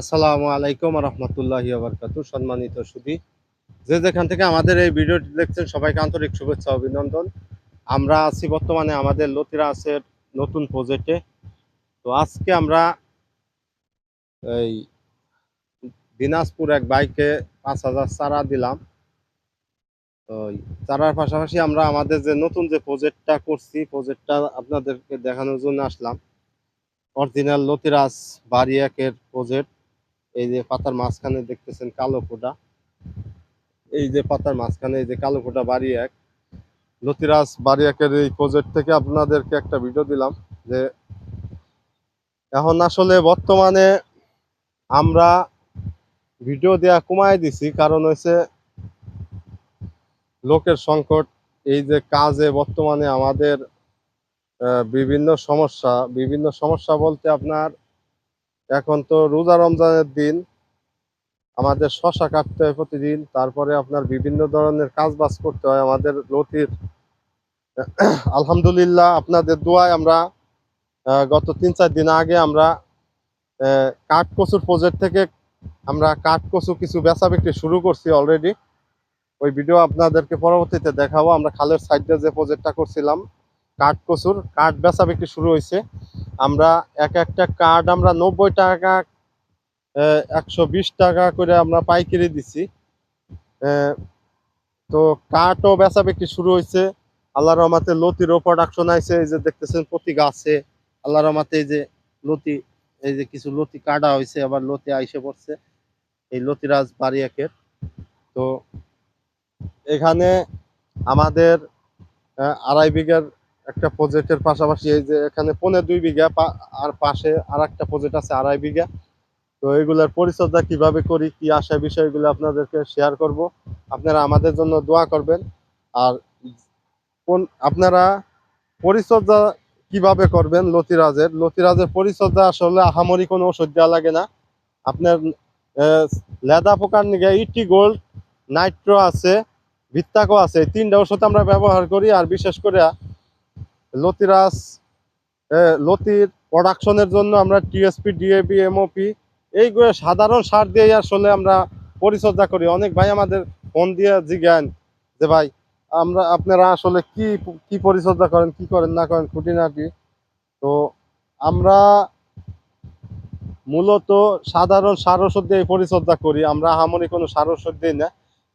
আসসালামু আলাইকুম রহমতুল্লাহ আবরকাতু সম্মানিত সুধী, যে যেখান থেকে আমাদের এই ভিডিওটি দেখছেন, সবাইকে আন্তরিক শুভেচ্ছা অভিনন্দন। আমরা আছি বর্তমানে আমাদের লতিরাসের নতুন প্রজেক্টে তো আজকে আমরা এই দিনাজপুর এক বাইকে পাঁচ হাজার চারা দিলাম। তো এই চারার পাশাপাশি আমরা আমাদের যে নতুন যে প্রজেক্টটা করছি প্রজেক্টটা আপনাদেরকে দেখানোর জন্য আসলাম। অরিজিনাল লতিরাজ বাড়ি একের প্রজেক্ট এই যে পাতার মাঝখানে দেখতেছেন কালো ফোঁটা। এই যে পাতার মাঝখানে এই যে কালো ফোঁটা বাড়ি এক লতিরাজ বাড়ি একের এই প্রজেক্ট থেকে আপনাদেরকে একটা ভিডিও দিলাম যে এখন আসলে বর্তমানে আমরা ভিডিও দেওয়া কমায় দিছি, কারণ হচ্ছে লোকের সংকট, এই যে কাজে বর্তমানে আমাদের বিভিন্ন সমস্যা বিভিন্ন সমস্যা বলতে আপনার এখন তো রোজা রমজানের দিন, আমাদের শশা কাটতে হয় প্রতিদিন, তারপরে আপনার বিভিন্ন ধরনের কাজ বাজ করতে হয় আমাদের লতির। আলহামদুলিল্লাহ, আপনাদের দোয়ায় আমরা গত তিন চার দিন আগে আমরা কাঠ কচুর প্রজেক্ট থেকে আমরা কাঠ কচু কিছু বেচা বিক্রি শুরু করছি অলরেডি ওই ভিডিও আপনাদেরকে পরবর্তীতে দেখাবো। আমরা খালের সাইডে যে প্রজেক্টটা করছিলাম কাঠ কচুর কাঠ বেচা বিক্রি শুরু হয়েছে। আমরা এক একটা কাঠ আমরা নব্বই টাকা একশো বিশ টাকা করে আমরা পাইকারি দিছি। তো কাঠও বেচা বিক্রি শুরু হয়েছে আল্লাহ রহমাতে লতিরও প্রোডাকশন আইছে, এই যে দেখতেছেন প্রতি গাছে। আল্লাহ রহমাতে এই যে লতি, এই যে কিছু লতি কাটা হয়েছে আবার লতি আইসে পড়ছে। এই লতিরাজ বাড়ি একের তো এখানে আমাদের আড়াই বিঘার একটা প্রজেক্টের পাশাপাশি এই যে এখানে পৌনে দুই বিঘা আর পাশে আর একটা প্রজেক্ট আছে আড়াই বিঘা। তো এগুলোর পরিচর্যা কীভাবে করি, কি আসে বিষয়গুলো আপনাদেরকে শেয়ার করব। আপনারা আমাদের জন্য দোয়া করবেন। আর কোন, আপনারা পরিচর্যা কীভাবে করবেন লতিরাজের? লতিরাজের পরিচর্যা আসলে আহামরি কোনো ওষুধ দেওয়া লাগে না। আপনার লেদা পোকার নিগে ইটি গোল্ড, নাইট্রো আছে, ভিত্তাকো আছে। তিনটা ওষুধ আমরা ব্যবহার করি। আর বিশেষ করে লতিরাজ আহ, লতির প্রোডাকশনের জন্য আমরা টিএসপি ডিএপি এমওপি এইগুলো সাধারণ সার দিয়ে আসলে আমরা পরিচর্যা করি। অনেক ভাই আমাদের ফোন দিয়ে জিজ্ঞান যে ভাই আমরা আপনারা আসলে কি কি পরিচর্যা করেন কি করেন না করেন খুঁটিনাটি? তো আমরা মূলত সাধারণ সার ওষুধ দিয়ে পরিচর্যা করি। আমরা হামনি কোনো সার ওষুধ দিই না।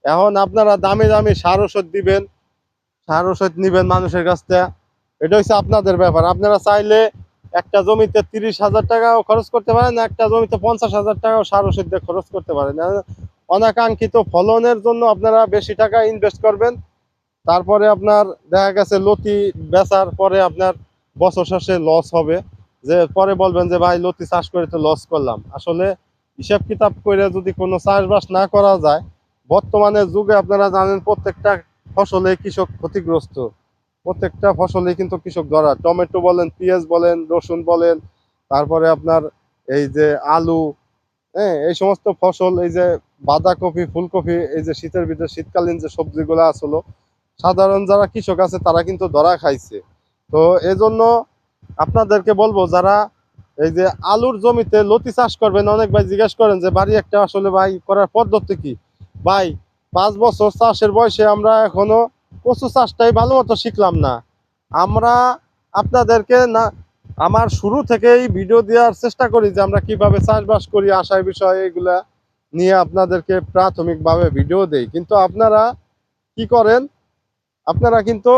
এখন আপনারা দামি দামি সার ওষুধ দিবেন সার ওষুধ নিবেন মানুষের কাছ থেকে। এটা হচ্ছে আপনাদের ব্যাপার। আপনারা চাইলে একটা জমিতে তিরিশ হাজার টাকাও খরচ করতে পারেন, একটা জমিতে পঞ্চাশ হাজার টাকাও সার ওষুধ খরচ করতে পারেন। অনাকাঙ্ক্ষিত ফলনের জন্য আপনারা বেশি টাকা ইনভেস্ট করবেন। তারপরে আপনার দেখা গেছে লতি বেচার পরে আপনার বছর শেষে লস হবে। যে পরে বলবেন যে, ভাই, লতি চাষ করে তো লস করলাম। আসলে হিসাব কিতাব করে যদি কোনো চাষবাস না করা যায়, বর্তমানে যুগে আপনারা জানেন প্রত্যেকটা ফসলে কৃষক ক্ষতিগ্রস্ত। প্রত্যেকটা ফসলে কিন্তু কৃষক ধরা। টমেটো বলেন, পেঁয়াজ বলেন, রসুন বলেন, তারপরে আপনার এই যে আলু হ্যাঁ এই সমস্ত ফসল, এই যে বাঁধাকপি, ফুলকপি, এই যে শীতের ভিতরে শীতকালীন যে সবজিগুলো আসলো, সাধারণ যারা কৃষক আছে, তারা কিন্তু ধরা খাইছে। তো এজন্য আপনাদেরকে বলব, যারা এই যে আলুর জমিতে লতি চাষ করবেন, অনেক ভাই জিজ্ঞেস করেন যে, বাড়ি একটা আসলে ভাই করার পদ্ধতি কি? ভাই, পাঁচ বছর চাষের বয়সে আমরা এখনও কচু চাষটাই ভালো মতো শিখলাম না। আমরা আপনাদেরকে না, আমার শুরু থেকেই ভিডিও দেওয়ার চেষ্টা করি যে আমরা কীভাবে চাষবাস করি আশায় বিষয় এগুলা নিয়ে আপনাদেরকে প্রাথমিকভাবে ভিডিও দেই। কিন্তু আপনারা কি করেন, আপনারা কিন্তু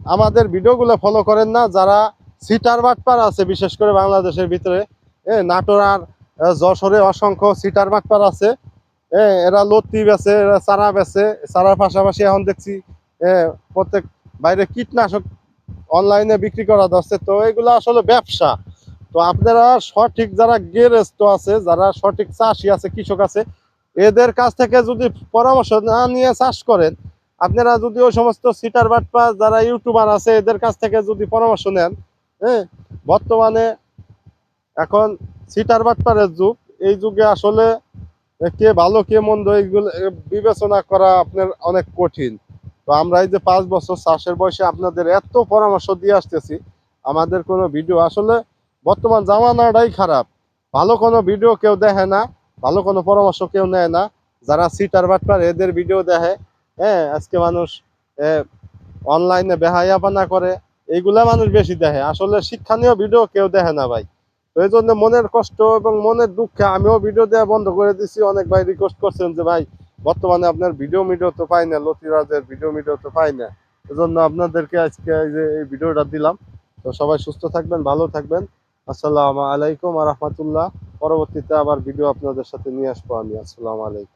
আমাদের ভিডিওগুলো ফলো করেন না। যারা সিটার বাটপার আছে, বিশেষ করে বাংলাদেশের ভিতরে, এ, নাটোর আর যশোরে অসংখ্য সিটার বাটপার আছে। এরা লতি বেছে, এরা চারা বেছে, চারার পাশাপাশি এখন দেখছি প্রত্যেক বাইরে কীটনাশক অনলাইনে বিক্রি করা যাচ্ছে তো এগুলো আসলে ব্যবসা। তো আপনারা সঠিক যারা গেরেস্ট আছে, যারা সঠিক চাষি আছে, কৃষক আছে, এদের কাছ থেকে যদি পরামর্শ না নিয়ে চাষ করেন, আপনারা যদি ওই সমস্ত সিটার বাটপা যারা ইউটিউবার আছে, এদের কাছ থেকে যদি পরামর্শ নেন হ্যাঁ বর্তমানে এখন সিটার বাটপারের যুগ, এই যুগে আসলে কে ভালো, কে মন্দ, এইগুলো বিবেচনা করা আপনার অনেক কঠিন। তো আমরা এই যে পাঁচ বছর চাষের বয়সে আপনাদের এত পরামর্শ দিয়ে আসতেছি, আমাদের কোনো ভিডিও আসলে বর্তমান জামানাটাই খারাপ। ভালো কোনো ভিডিও কেউ দেখে না, ভালো কোনো পরামর্শ কেউ নেয় না। যারা সিটার বাটপার, এদের ভিডিও দেখে হ্যাঁ আজকে মানুষ অনলাইনে বেহায়াপানা করে, এইগুলা মানুষ বেশি দেখে। আসলে শিক্ষণীয় ভিডিও কেউ দেখে না ভাই। তো এই জন্য মনের কষ্ট এবং মনের দুঃখে আমিও ভিডিও দেওয়া বন্ধ করে দিছি। অনেক ভাই রিকোয়েস্ট করছেন যে, ভাই বর্তমানে আপনার ভিডিও মিডিও তো পাই না, লতিরাজের ভিডিও মিডিও তো পাই না। এজন্য আপনাদেরকে আজকে যে এই ভিডিওটা দিলাম। তো সবাই সুস্থ থাকবেন, ভালো থাকবেন। আসসালামু আলাইকুম আ রহমতুল্লাহ। পরবর্তীতে আবার ভিডিও আপনাদের সাথে নিয়ে আসব আমি। আসসালামু আলাইকুম।